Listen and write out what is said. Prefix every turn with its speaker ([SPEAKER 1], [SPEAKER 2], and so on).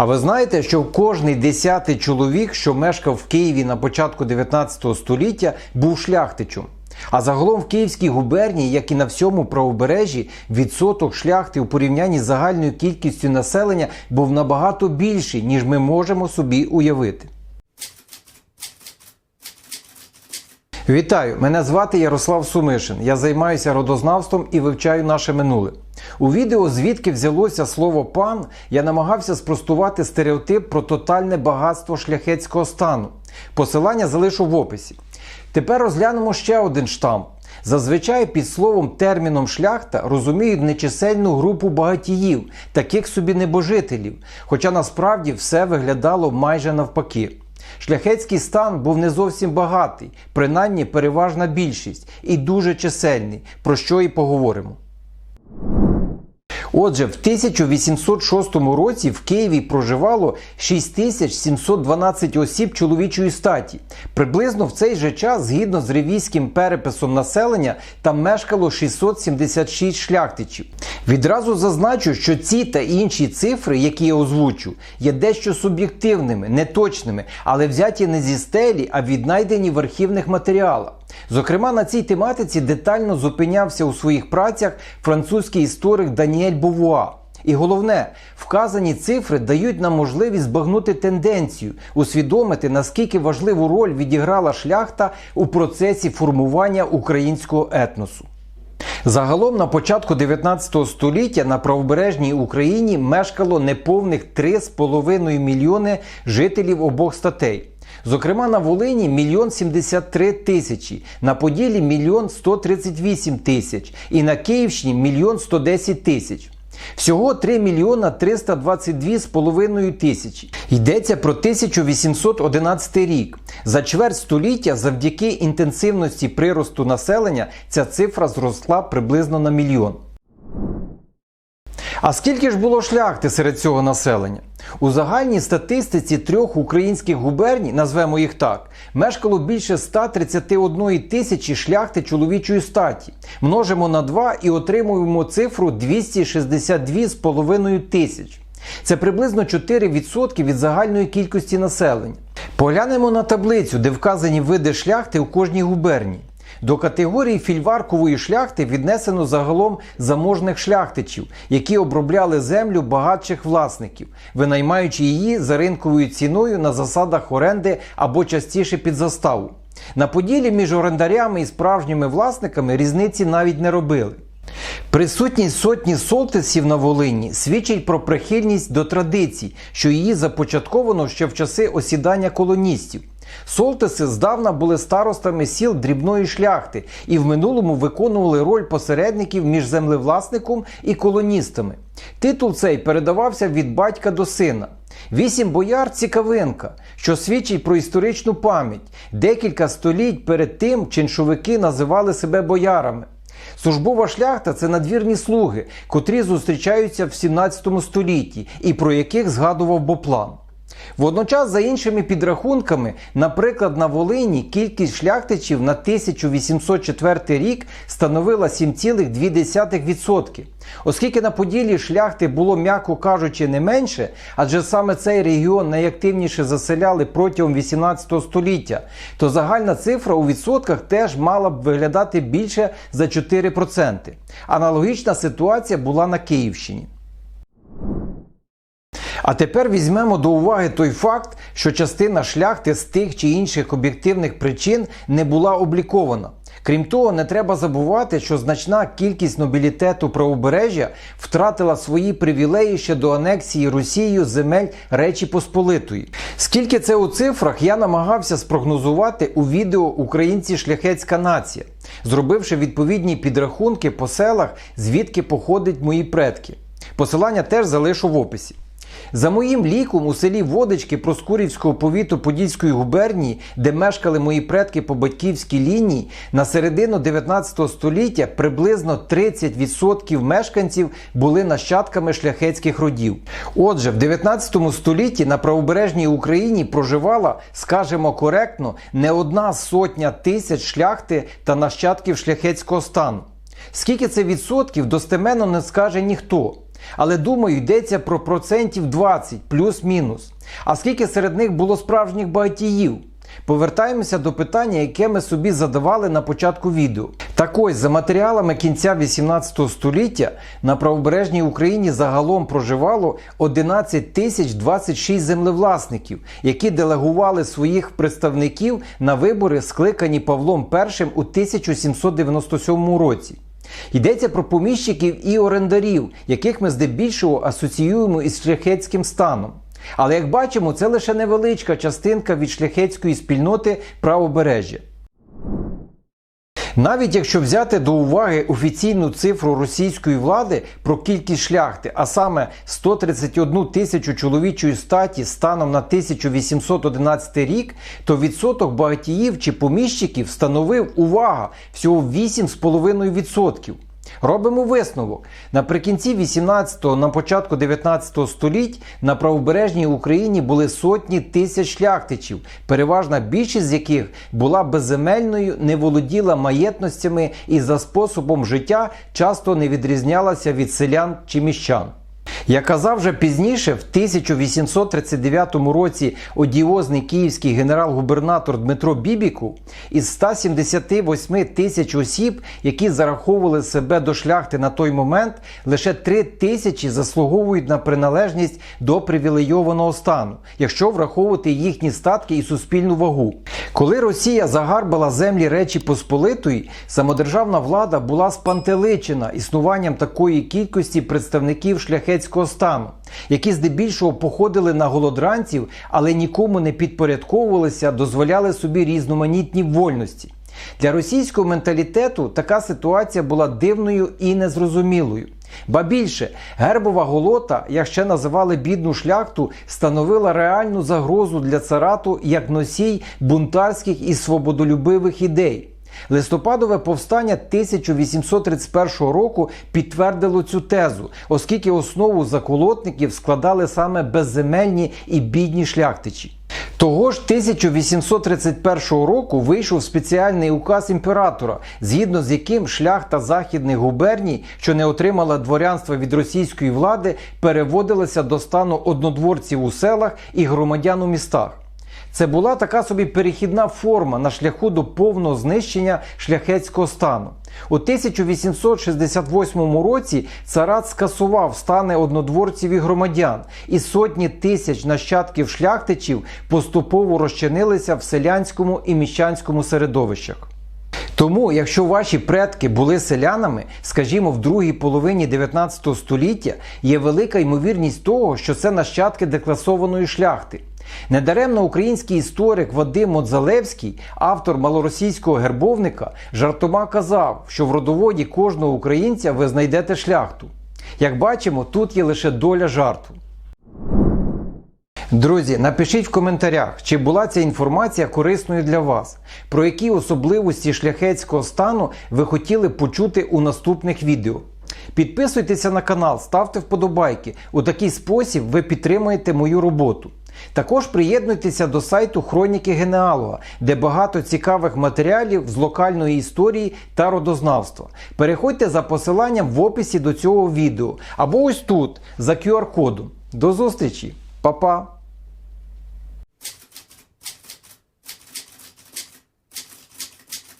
[SPEAKER 1] А ви знаєте, що кожний десятий чоловік, що мешкав в Києві на початку 19 століття, був шляхтичем. А загалом в Київській губернії, як і на всьому правобережжі, відсоток шляхти у порівнянні з загальною кількістю населення був набагато більший, ніж ми можемо собі уявити. Вітаю! Мене звати Ярослав Сумишин. Я займаюся родознавством і вивчаю наше минуле. У відео, звідки взялося слово пан, я намагався спростувати стереотип про тотальне багатство шляхетського стану. Посилання залишу в описі. Тепер розглянемо ще один штамп. Зазвичай під словом терміном шляхта розуміють нечисельну групу багатіїв, таких собі небожителів, хоча насправді все виглядало майже навпаки. Шляхетський стан був не зовсім багатий, принаймні переважна більшість, і дуже чисельний, про що і поговоримо. Отже, в 1806 році в Києві проживало 6712 осіб чоловічої статі. Приблизно в цей же час, згідно з ревізьким переписом населення, там мешкало 676 шляхтичів. Відразу зазначу, що ці та інші цифри, які я озвучу, є дещо суб'єктивними, неточними, але взяті не зі стелі, а віднайдені в архівних матеріалах. Зокрема, на цій тематиці детально зупинявся у своїх працях французький історик Даніель Бовуа. І головне, вказані цифри дають нам можливість збагнути тенденцію, усвідомити, наскільки важливу роль відіграла шляхта у процесі формування українського етносу. Загалом на початку 19 століття на правобережній Україні мешкало неповних 3,5 мільйони жителів обох статей. Зокрема, на Волині мільйон 73 тисячі, на Поділі мільйон 138 тисяч і на Київщині мільйон 110 тисяч. Всього 3 мільйона 322 з половиною тисячі. Йдеться про 1811 рік. За чверть століття завдяки інтенсивності приросту населення ця цифра зросла приблизно на мільйон. А скільки ж було шляхти серед цього населення? У загальній статистиці трьох українських губерній, назвемо їх так, мешкало більше 131 тисячі шляхти чоловічої статі. Множимо на 2 і отримуємо цифру 262,5 тисяч. Це приблизно 4% від загальної кількості населення. Поглянемо на таблицю, де вказані види шляхти у кожній губернії. До категорії фільваркової шляхти віднесено загалом заможних шляхтичів, які обробляли землю багатших власників, винаймаючи її за ринковою ціною на засадах оренди або частіше під заставу. На поділі між орендарями і справжніми власниками різниці навіть не робили. Присутність сотні солтисів на Волині свідчить про прихильність до традицій, що її започатковано ще в часи осідання колоністів. Солтиси здавна були старостами сіл дрібної шляхти і в минулому виконували роль посередників між землевласником і колоністами. Титул цей передавався від батька до сина. Вісім бояр цікавинка, що свідчить про історичну пам'ять. Декілька століть перед тим чиншовики називали себе боярами. Службова шляхта це надвірні слуги, котрі зустрічаються в 17 столітті і про яких згадував Боплан. Водночас, за іншими підрахунками, наприклад, на Волині кількість шляхтичів на 1804 рік становила 7,2%. Оскільки на Поділі шляхти було, м'яко кажучи, не менше, адже саме цей регіон найактивніше заселяли протягом 18 століття, то загальна цифра у відсотках теж мала б виглядати більше за 4%. Аналогічна ситуація була на Київщині. А тепер візьмемо до уваги той факт, що частина шляхти з тих чи інших об'єктивних причин не була облікована. Крім того, не треба забувати, що значна кількість нобілітету правобережжя втратила свої привілеї ще до анексії Росією земель Речі Посполитої. Скільки це у цифрах, я намагався спрогнозувати у відео Українці шляхетська нація, зробивши відповідні підрахунки по селах, звідки походять мої предки. Посилання теж залишу в описі. За моїм ліком у селі Водички Проскурівського повіту Подільської губернії, де мешкали мої предки по батьківській лінії, на середину 19 століття приблизно 30% мешканців були нащадками шляхетських родів. Отже, в 19 столітті на правобережній Україні проживала, скажімо коректно, не одна сотня тисяч шляхти та нащадків шляхетського стану. Скільки це відсотків достеменно не скаже ніхто. Але думаю, йдеться про процентів 20 плюс-мінус. А скільки серед них було справжніх багатіїв? Повертаємося до питання, яке ми собі задавали на початку відео. Так ось, за матеріалами кінця 18 століття на правобережній Україні загалом проживало 11 тисяч 26 землевласників, які делегували своїх представників на вибори, скликані Павлом І у 1797 році. Йдеться про поміщиків і орендарів, яких ми здебільшого асоціюємо із шляхетським станом. Але як бачимо, це лише невеличка частинка від шляхетської спільноти правобережжя. Навіть якщо взяти до уваги офіційну цифру російської влади про кількість шляхти, а саме 131 тисячу чоловічої статі станом на 1811 рік, то відсоток багатіїв чи поміщиків становив увага всього 8,5%. Робимо висновок. Наприкінці 18-го, на початку 19 століть на правобережній Україні були сотні тисяч шляхтичів, переважна більшість з яких була безземельною, не володіла маєтностями і за способом життя часто не відрізнялася від селян чи міщан. Як казав вже пізніше, в 1839 році одіозний київський генерал-губернатор Дмитро Бібіку із 178 тисяч осіб, які зараховували себе до шляхти на той момент, лише 3 тисячі заслуговують на приналежність до привілейованого стану, якщо враховувати їхні статки і суспільну вагу. Коли Росія загарбала землі Речі Посполитої, самодержавна влада була спантеличена існуванням такої кількості представників шляхетського стану, які здебільшого походили на голодранців, але нікому не підпорядковувалися, дозволяли собі різноманітні вольності. Для російського менталітету така ситуація була дивною і незрозумілою. Ба більше, гербова голота, як ще називали бідну шляхту, становила реальну загрозу для царату як носій бунтарських і свободолюбивих ідей. Листопадове повстання 1831 року підтвердило цю тезу, оскільки основу заколотників складали саме безземельні і бідні шляхтичі. Того ж 1831 року вийшов спеціальний указ імператора, згідно з яким шляхта західних губерній, що не отримала дворянства від російської влади, переводилася до стану однодворців у селах і громадян у містах. Це була така собі перехідна форма на шляху до повного знищення шляхетського стану. У 1868 році царат скасував стани однодворців і громадян, і сотні тисяч нащадків шляхтичів поступово розчинилися в селянському і міщанському середовищах. Тому, якщо ваші предки були селянами, скажімо, в другій половині 19 століття, є велика ймовірність того, що це нащадки декласованої шляхти. Недаремно український історик Вадим Модзалевський, автор малоросійського гербовника, жартома казав, що в родоводі кожного українця ви знайдете шляхту. Як бачимо, тут є лише доля жарту. Друзі, напишіть в коментарях, чи була ця інформація корисною для вас, про які особливості шляхетського стану ви хотіли почути у наступних відео. Підписуйтеся на канал, ставте вподобайки. У такий спосіб ви підтримуєте мою роботу. Також приєднуйтеся до сайту Хроніки Генеалога, де багато цікавих матеріалів з локальної історії та родознавства. Переходьте за посиланням в описі до цього відео або ось тут за QR-кодом. До зустрічі, Па-па!